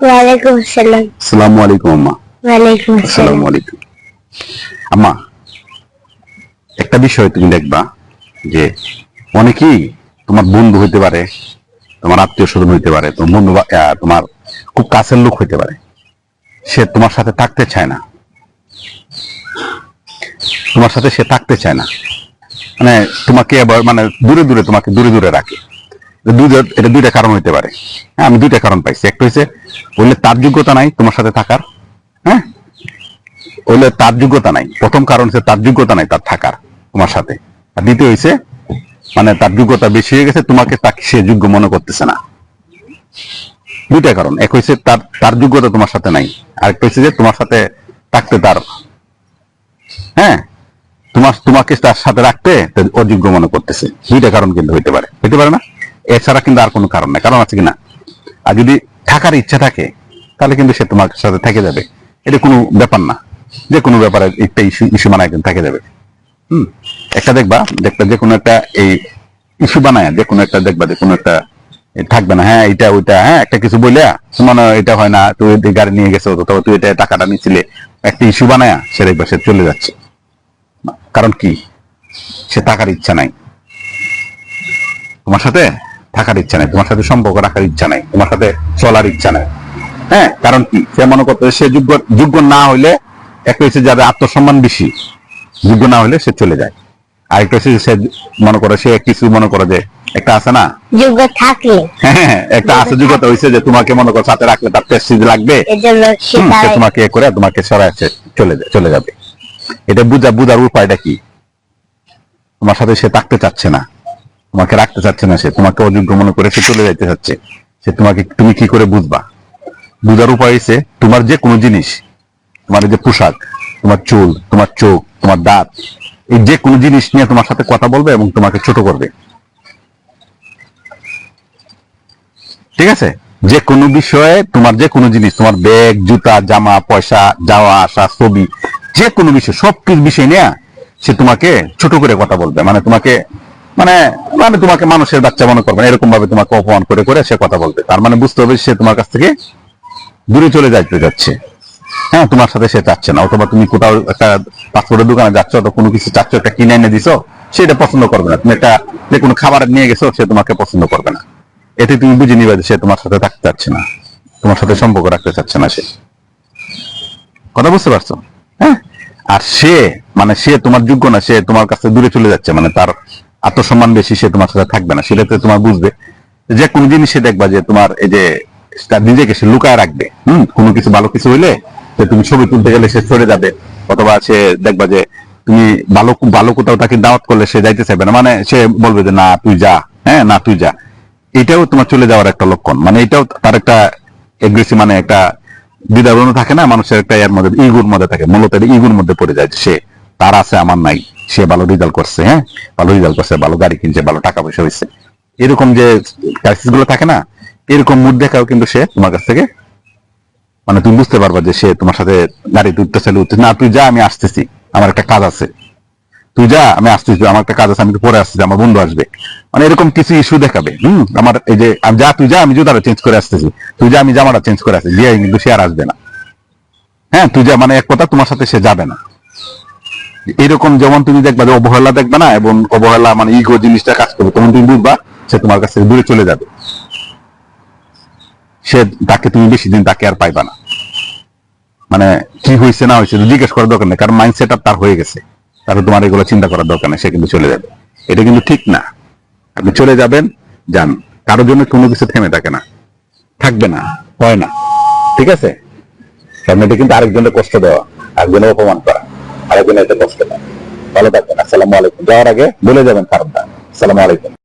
ওয়ালাইকুম আসসালাম। আসসালামু আলাইকুম আম্মা। ওয়ালাইকুম আসসালামু। আলাইকুম। আম্মা একটা বিষয় তুমি দেখবা যে অনেকেই তোমার বন্ধু হইতে পারে তোমার আত্মীয় স্বজন হইতে পারে তোমার বন্ধু তোমার খুব কাছের লোক হইতে পারে সে তোমার সাথে থাকতে চায় না। তোমার সাথে সে থাকতে চায় না। মানে তোমাকে মানে দূরে দূরে তোমাকে দূরে দূরে রাখে। দুইটা, এটা দুইটা কারণ হইতে পারে। হ্যাঁ আমি দুইটা কারণ পাইছি। একটা হচ্ছে বললে তার যোগ্যতা নাই তোমার সাথে থাকার। হ্যাঁ? বললে তার যোগ্যতা নাই। প্রথম কারণ হচ্ছে তার যোগ্যতা নাই তার থাকার, তোমার সাথে। আর দ্বিতীয় হয়েছে মানে তার যোগ্যতা বেশি হয়ে গেছে, তোমাকে তাকে সে যোগ্য মনে করতেছে না। দুইটা কারণ। এক হয়েছে তার তার যোগ্যতা তোমার সাথে নাই। আরেকটা হচ্ছে যে তোমার সাথে থাকতে তার হ্যাঁ? তোমার, তোমাকে তার সাথে রাখতে অযোগ্য মনে করতেছে। দুইটা কারণ কিন্তু হইতে পারে। হইতে পারে না? এছাড়া কিন্তু আর কোনো কারণ নাই। কারণ আছে কিনা? আর যদি থাকার ইচ্ছা থাকে, তাহলে কিন্তু সে তোমার সাথে থেকে যাবে। এটা কোনো ব্যাপার না। যে কোনো ব্যাপারে একটা ইস্যু ইস্যু বানায় কিন্তু থেকে যাবে। হুম? একটা দেখবা দেখবা যে কোনো একটা এই ইস্যু বানায়, যে কোনো একটা দেখবা যে কোনো একটা থাকবে না। হ্যাঁ এটা ওইটা হ্যাঁ একটা কিছু বললে মানে এটা হয় না, তুই গাড়ি নিয়ে গেছো তবে তুই এটা টাকাটা নিচ্ছিলে একটা ইস্যু বানায়, সে দেখবা সে চলে যাচ্ছে। কারণ কি? সে টাকার ইচ্ছা নাই। তোমার সাথে? থাকার ইচ্ছা নাই তোমার সাথে সম্পর্ক রাখার ইচ্ছা নাই তোমার সাথে চলার ইচ্ছা নাই। হ্যাঁ কারণ কি? সে মনে করতে সে যোগ্য যোগ্য না হইলে একটা হচ্ছে যাদের আত্মসম্মান বেশি যোগ্য না হইলে সে চলে যায়। আরেকটা হচ্ছে সে মনে করে সে কিছু মনে করে যে একটা আছে না? যোগ্য থাকলে। হ্যাঁ একটা আছে যোগ্যতা যে তোমাকে মনে করো সাথে রাখলে তার প্রেস্টিজ লাগবে। সে তোমাকে এ করে তোমাকে সরায় চলে চলে যাবে। এটা বুঝা বুঝার উপায়টা কি? তোমার সাথে সে থাকতে চাচ্ছে না। তোমাকে রাখতে চাচ্ছে না সে, তোমাকে অযোগ্য মনে করে সে চলে যাইতে চাচ্ছে। সে তোমাকে তুমি কি করে বুঝবা? বুঝার উপায় হচ্ছে তোমার যে কোনো জিনিস, তোমার যে পোশাক, তোমার চুল, তোমার চোখ, তোমার দাঁত, এই যে কোনো জিনিস নিয়ে তোমার সাথে কথা বলবে এবং তোমাকে ছোট করবে। ঠিক আছে? যে কোনো বিষয়ে তোমার যে কোনো জিনিস, তোমার ব্যাগ, জুতা, জামা, পয়সা, যাওয়া, আসা, ছবি, যে কোনো বিষয় সব কিছু বিষয় নিয়ে সে তোমাকে ছোট করে কথা বলবে। মানে তোমাকে মানে মানে তোমাকে মানুষের বাচ্চা মনে করবে এরকম ভাবে তোমাকে অপমান করে করে সে কথা বলবে। তার মানে বুঝতে হবে সে তোমার কাছ থেকে দূরে চলে যাইতে যাচ্ছে। হ্যাঁ তোমার সাথে সে চাচ্ছে না, অথবা তুমি কোথাও একটা পাসপোর্টের দোকানে যাচ্ছ তো কোনো কিছু চাচ্ছ, একটা কিনে এনে দিছো সেটা পছন্দ করবে না। তুমি একটা, যে কোনো খাবার নিয়ে গেছো, সে তোমাকে পছন্দ করবে না। এতে তুমি বুঝে নিবে যে সে তোমার সাথে থাকতে চাচ্ছে না, তোমার সাথে সম্পর্ক রাখতে চাচ্ছে না সে। কথা বুঝতে পারছ? হ্যাঁ? আর সে মানে সে তোমার যোগ্য না, সে তোমার কাছে দূরে চলে যাচ্ছে মানে তার আত্মসম্মান বেশি সে তোমার সাথে থাকবে না। সেটাতে তোমার বুঝবে। যে কোনো জিনিস দেখবা যে তোমার এই যে তার নিজেকে সে লুকায় রাখবে। হম? কোনো কিছু ভালো কিছু হইলে যে তুমি ছবি তুলতে গেলে সে সরে যাবে। অথবা সে দেখবা যে তুমি ভালো ভালো কোথাও তাকে দাওয়াত করলে সে যাইতে চাইবে না। মানে সে বলবে যে, না, তুই যা। হ্যাঁ না, তুই যা। এটাও তোমার চলে যাওয়ার একটা লক্ষণ। মানে এটাও তার একটা এগ্রেসিভ মানে একটা দ্বিধারণ থাকে না? মানুষের একটা এর মধ্যে ইগুর মধ্যে থাকে। মূলত ইগুর মধ্যে পড়ে যায় সে, তার আছে, আমার নাই। সে ভালো রেজাল্ট করছে হ্যাঁ? ভালো রেজাল্ট করছে, ভালো গাড়ি কিনছে, ভালো টাকা পয়সা হয়েছে। এরকম যে ক্রাইসিসগুলো থাকে না, এরকম মুড দেখাও কিন্তু সে তোমার কাছ থেকে। মানে তুমি বুঝতে পারবা যে সে তোমার সাথে গাড়িতে উঠতে চাইলে উঠতে না, তুই যা, আমি আসতেছি। আমার একটা কাজ আছে। তুই যা, আমি আসতেছি। আমার একটা কাজ আছে, আমি পরে আসতেছি, আমার বন্ধু আসবে। মানে এরকম কিছু ইস্যু দেখাবে। হম? আমার এই যে, আমি যা, তুই যা, আমি জুতাটা চেঞ্জ করে আসতেছি। তুই যা, আমি জামাটা চেঞ্জ করে আসতেছি। দিয়ে কিন্তু সে আর আসবে না। হ্যাঁ তুই যা মানে এক কথা, তোমার সাথে সে যাবে না। এরকম যেমন তুমি দেখবা যে অবহেলা দেখবে না, এবং অবহেলা মানে ইগো জিনিসটা কাজ করবে, তখন তুমি বুঝবা সে তোমার কাছ থেকে দূরে চলে যাবে। সে তাকে তুমি বেশি দিন তাকে আর পাইবা না। মানে কি হয়েছে না হয়েছে জিজ্ঞেস করার দরকার নেই, কারণ মাইন্ডসেট তার হয়ে গেছে। তাহলে তোমার এগুলো চিন্তা করার দরকার নেই, সে কিন্তু চলে যাবে। এটা কিন্তু ঠিক না। আপনি চলে যাবেন, যান। কারোর জন্য কোনো কিছু থেমে থাকে না। থাকবে না, হয় না। ঠিক আছে? কারণ এটা কিন্তু আরেকজনের কষ্ট দেওয়া আরেকজনের অপমান করা। আরেকজনের এতে কষ্ট দেওয়া ভালো থাকবেন, আসসালামু আলাইকুম। যাওয়ার আগে বলে যাবেন কারণটা। আসসালামু আলাইকুম।